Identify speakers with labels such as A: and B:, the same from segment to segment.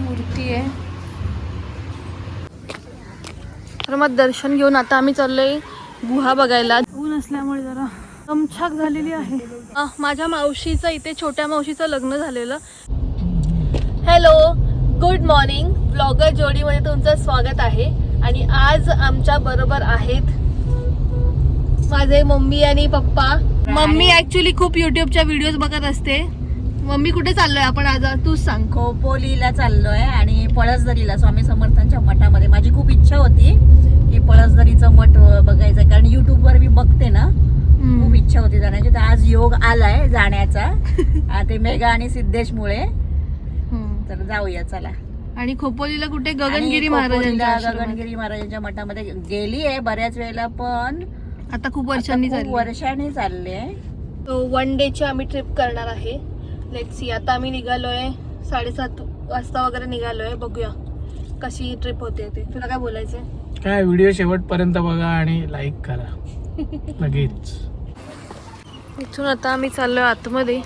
A: मूर्ती आहे. तर मग दर्शन घेऊन आता आम्ही चाललोय गुहा बघायला. ऊन असल्यामुळे जरा दमछाक झालेली आहे. माझ्या मावशीचं इथे छोट्या मावशीचं लग्न झालेलं. हॅलो गुड मॉर्निंग ब्लॉगर जोडीमध्ये तुमचं स्वागत आहे. आणि आज आमच्या बरोबर आहेत माझे मम्मी आणि पप्पा. मम्मी ऍक्च्युली खूप युट्यूबच्या व्हिडिओज बघत असते. मम्मी कुठे चाललोय? आपण आज तूच सांग.
B: खोपोलीला चाललोय आणि पळसदरीला स्वामी समर्थांच्या मठामध्ये. माझी खूप इच्छा होती की पळसदरीचं मठ बघायचं. कारण YouTube वर मी बघते ना. खूप. इच्छा होती जाण्याची. तर आज योग आलाय जाण्याचा. ते मेघा आणि सिद्धेशमुळे.
A: हम्म.
B: तर जाऊया चला.
A: आणि खोपोलीला कुठे? गगनगिरी महाराजांच्या.
B: गगनगिरी महाराजांच्या मठामध्ये गेली आहे बऱ्याच वेळेला पण
A: आता खूप
B: आता
A: वर्षांनी
B: खूप
A: झाली
B: वर्षांनी चालले
A: तो वन डेची आम्ही ट्रिप करणार आहे. लेट सी आता आम्ही निघालोय साडेसात वाजता वगैरे निघालोय बघूया कशी ट्रिप होते ते. तुला काय बोलायचंय?
C: काय व्हिडिओ शेवटपर्यंत बघा आणि लाईक करा. लगेच.
A: इथून आता आम्ही चाललोय आतमध्ये.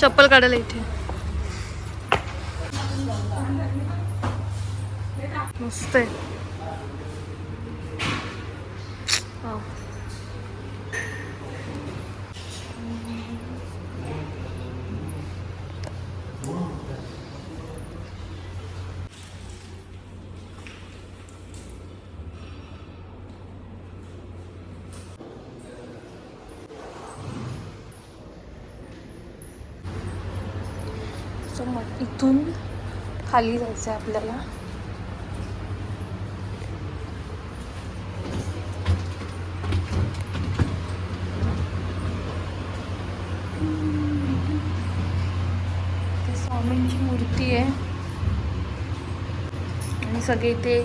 A: चप्पल काढायला इथे. मस्त आहे वाव. So, मग इथून खाली जायचं आहे आपल्याला स्वामींची मूर्ती आहे. आणि सगळे ते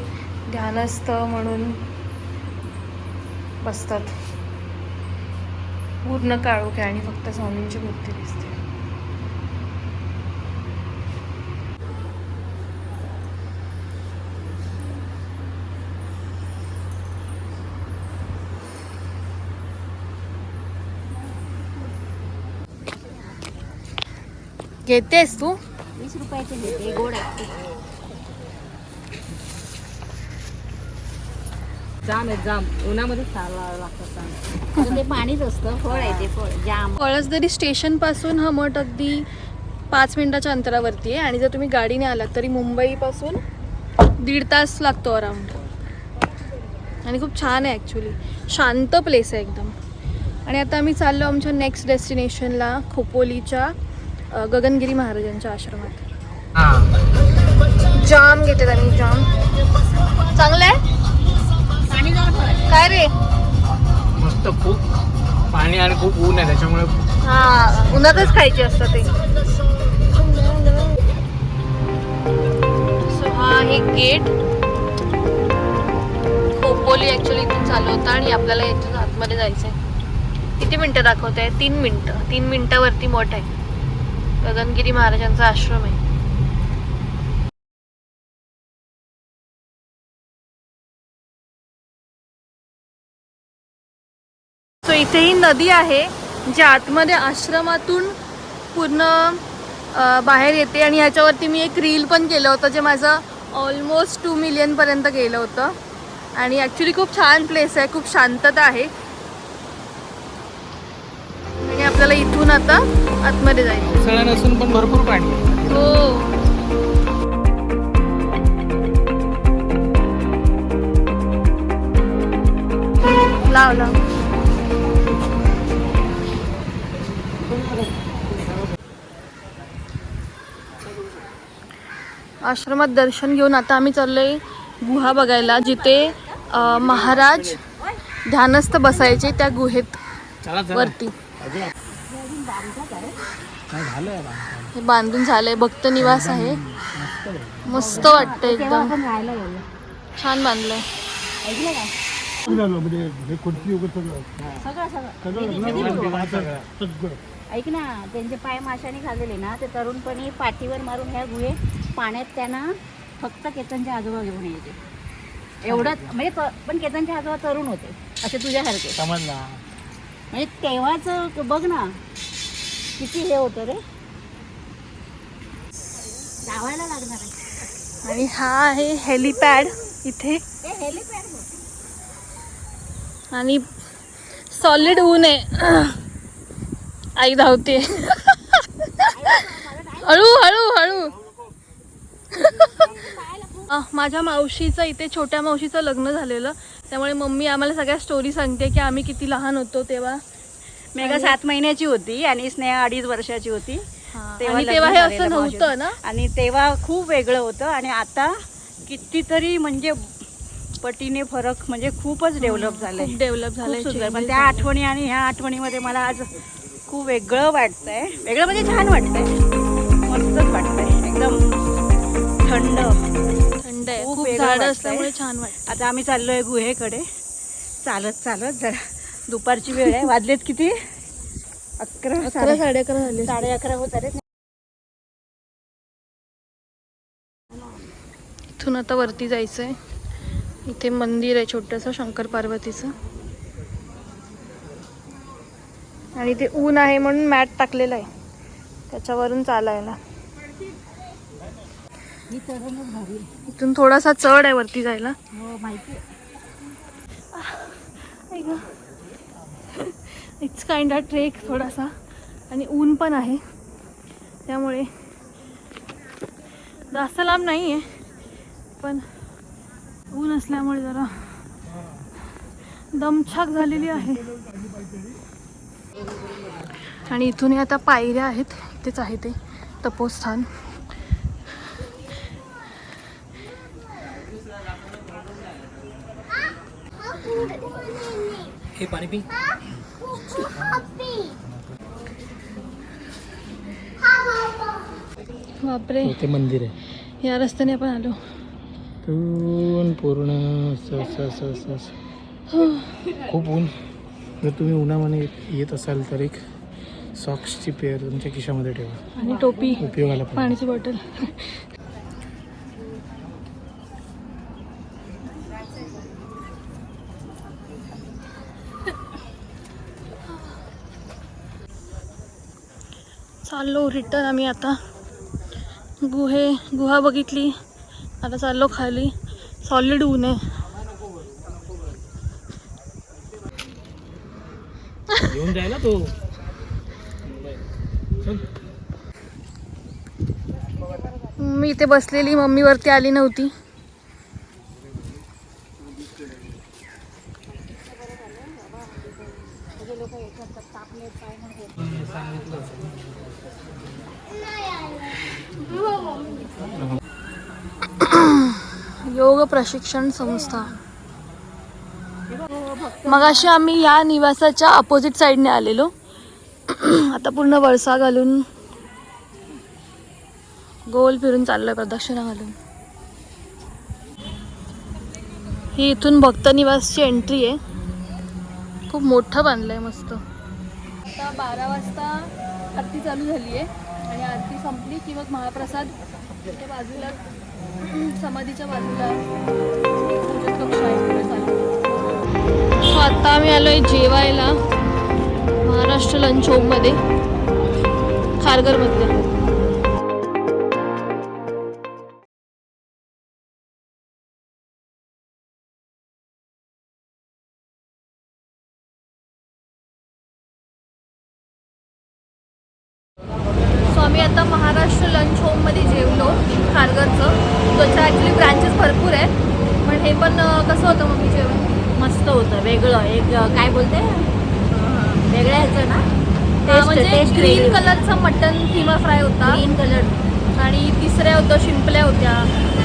A: ध्यानस्थ म्हणून बसतात. पूर्ण काळोख आहे आणि फक्त स्वामींची मूर्ती दिसते. घेतेस तू?
B: वीस रुपयाचे घेते गोड जाम आहे जाम. उन्हामध्ये चालावं लागतं ते पाणीच असतं फळ आहे ते फळ जाम.
A: स्टेशनपासून हा मठ अगदी पाच मिनिटाच्या अंतरावरती आहे आणि जर तुम्ही गाडीने आलात तरी मुंबईपासून दीड तास लागतो अराउंड आणि खूप छान आहे ॲक्च्युली शांत प्लेस आहे एकदम. आणि आता आम्ही चाललो आमच्या नेक्स्ट डेस्टिनेशनला खोपोलीच्या गगनगिरी महाराजांच्या आश्रमात.
C: हा.
A: जाम घेते त्यांनी जाम. चांगलं आहे? काय रे?
C: मस्त खूप पाणी आणि खूप ऊन आहे त्याच्यामुळे
A: हा उन्हातच खायचे असतं ते. हा आहे गेट. खोपोली ऍक्च्युली इथून चालू होता आणि आपल्याला इथून आतमध्ये जायचंय. किती मिनिटं दाखवत आहे तीन मिनिटं. तीन मिनिटावरती मोठ आहे. गगनगिरी महाराजांचा आश्रम आहे. सो इथे ही नदी आहे जी आतमध्ये आश्रमातून पूर्ण बाहेर येते आणि याच्यावरती मी एक रील पण केलं होतं जे माझं ऑलमोस्ट टू मिलियनपर्यंत गेलं होतं. आणि ॲक्च्युली खूप छान प्लेस आहे खूप शांतता आहे. आणि आपल्याला इथून आता आतमध्ये जायचं
C: पावसाळा नसून पण भरपूर पाणी.
A: हो. लाव लाव. आश्रमात दर्शन घेऊन आता आम्ही चाललोय गुहा बघायला जिथे महाराज ध्यानस्थ बसायचे त्या गुहेत वरती. हे बांधून झालंय भक्त निवास आहे.
C: मस्त
A: वाटतं एकदम. छान बांधलंय.
C: म्हणजे
B: सगळं? सगळं
C: सगळं.
B: ऐक ना त्यांचे पाय माशाने खाल्लेले ना ते तरुणपणी पाठीवर मारून ह्या गुहे पाण्यात त्यांना फक्त केतनचे आजोबा घेऊन यायचे. एवढंच म्हणजे त- पण केतनचे आजोबा तरुण होते असे तुझ्यासारखे.
C: समजला.
B: म्हणजे तेव्हाच बघ ना किती हे होतं रे? लावायला लागणार आहे.
A: आणि हा आहे हेलिपॅड इथे.
B: हे हेलिपॅड
A: आणि सॉलिड ऊन आहे. आई धावते. हळू हळू हळू. माझ्या मावशीचं इथे छोट्या मावशीचं लग्न झालेलं. त्यामुळे मम्मी आम्हाला सगळ्या स्टोरी सांगते की आम्ही किती लहान होतो तेव्हा.
B: मेघा सात महिन्याची होती आणि स्नेहा अडीच वर्षाची होती. तेव्हा
A: आणि तेव्हा हे असं नव्हतं ना?
B: आणि तेव्हा खूप वेगळं होतं आणि आता कितीतरी म्हणजे पटीने फरक म्हणजे खूपच डेव्हलप
A: खूप डेव्हलप
B: सुंदर. पण त्या
A: झाले.
B: आठवणी आणि ह्या आठवणीमध्ये मला आज खूप वेगळं वाटतंय. वेगळं म्हणजे छान वाटतंय. मस्तच वाटतंय. एकदम थंड.
A: थंड आहे.
B: खूप
A: झाडं. असल्यामुळे छान वाटतं
B: आता आम्ही चाललोय गुहेकडे. चालत चालत जरा दुपारची वेळ आहे. वाजलेत किती? अकरा
A: अकरा
B: साडे
A: अकरा झाले.
B: साडे अकरा होत आले
A: इथून आता वरती जायचंय. इथे मंदिर आहे छोटंसं शंकर पार्वतीचं. आणि ते ऊन आहे म्हणून मॅट टाकलेलं आहे. त्याच्यावरून चालायला.
B: ही
A: इथून थोडासा चढ आहे वरती जायला.
B: हो माहिती
A: इट्स काइंड ऑफ ट्रेक थोडासा. आणि ऊन पण आहे. त्यामुळे जास्त लांब नाही आहे पण ऊन असल्यामुळे जरा दमछाक झालेली आहे. आणि इथून आता पायऱ्या आहेत. इथेच आहे ते तपोस्थान.
C: हे पाणी पी.
A: बापरे.
C: ते मंदिर आहे.
A: या रस्त्याने आपण आलो.
C: पूर्ण असं असं असं असं असं. खूप ऊन. जर तुम्ही उन्हामध्ये येत असाल तर एक सॉक्सची पेअर तुमच्या खिशामध्ये ठेवा.
A: आणि टोपी.
C: उपयोगाला.
A: पाण्याची बॉटल. चाललो रिटर्न आम्ही आता. गुहे गुहा बघितली. आता चाललो खाली. सॉलिड ऊन आहे.
C: जाय ना तो.
A: मी इथे बसलेली मम्मी वरती आली नव्हती. योग प्रशिक्षण संस्था. मगाशी आम्ही या निवासाच्या अपोजिट साईडने आलेलो. आता पूर्ण वळसा घालून गोल फिरून चाललोय प्रदक्षिणा घालून. ही इथून भक्त निवासची एंट्री आहे. खूप मोठं बांधलंय मस्त. आता बारा वाजता आरती चालू झाली आहे आणि आरती संपली की मग महाप्रसाद त्या बाजूला समाधीच्या बाजूला कक्ष आहे चालू सो आता आम्ही आलोय जेवायला महाराष्ट्र लंच होममध्ये खारघरमध्ये आम्ही आता महाराष्ट्र लंच होममध्ये जेवलो खारघरचं. त्याच्या ॲक्च्युली ब्रांचेस भरपूर आहेत. पण हे पण कसं होतं मम्मी जेवण?
B: मस्त होतं वेगळं. एक काय बोलते? वेगळ्या ह्याचं ना?
A: हा, म्हणजे ग्रीन कलरचा मटन किमा फ्राय होता.
B: ग्रीन कलर
A: आणि तिसऱ्या होत्या शिंपल्या होत्या.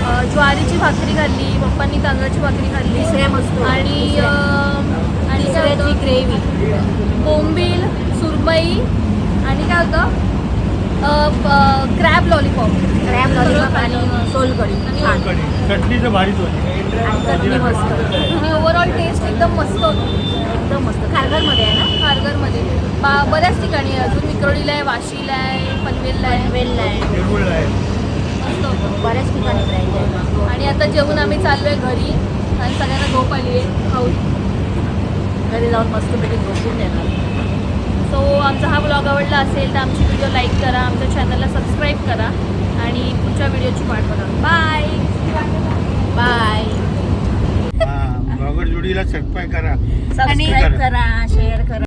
A: अं, ज्वारीची भाकरी खाल्ली पप्पांनी तांदळाची भाकरी खाल्ली.
B: तिसऱ्या मस्त
A: आणि अं, आणि काय
B: तिसऱ्याची
A: होतं?
B: ग्रेव्ही
A: बोंबील सुरमई आणि काय होतं? क्रॅब लॉलीपॉप
B: क्रॅब लॉलीपॉप आणि सोलकढी. छान.
C: चटणीचं भारीच होती
B: आणि चटणी मस्त.
A: आणि ओव्हरऑल टेस्ट एकदम मस्त. होती
B: एकदम मस्त. खारघरमध्ये आहे ना?
A: खारघरमध्ये. बा बऱ्याच ठिकाणी आहे. अजून विक्रोळीला आहे वाशीला आहे पनवेलला आहे.
B: वेल आहे.
C: आहे.
A: मस्त होतं.
B: बऱ्याच ठिकाणी आहे
A: आणि आता जेवून आम्ही चाललोय घरी. आणि सगळ्यांना झोप आली आहे. खाऊ
B: घरी जाऊन मस्तपैकी झोपून देणार
A: सो आमचा हा ब्लॉग आवडला असेल तर आमची व्हिडिओ लाईक करा आमच्या चॅनलला सबस्क्राईब करा आणि पुढच्या व्हिडिओची वाट बघा. बाय
B: बाय
C: ब्लॉगर जोडीला सबस्क्राईब करा.
B: सबस्क्राईब करा शेअर करा.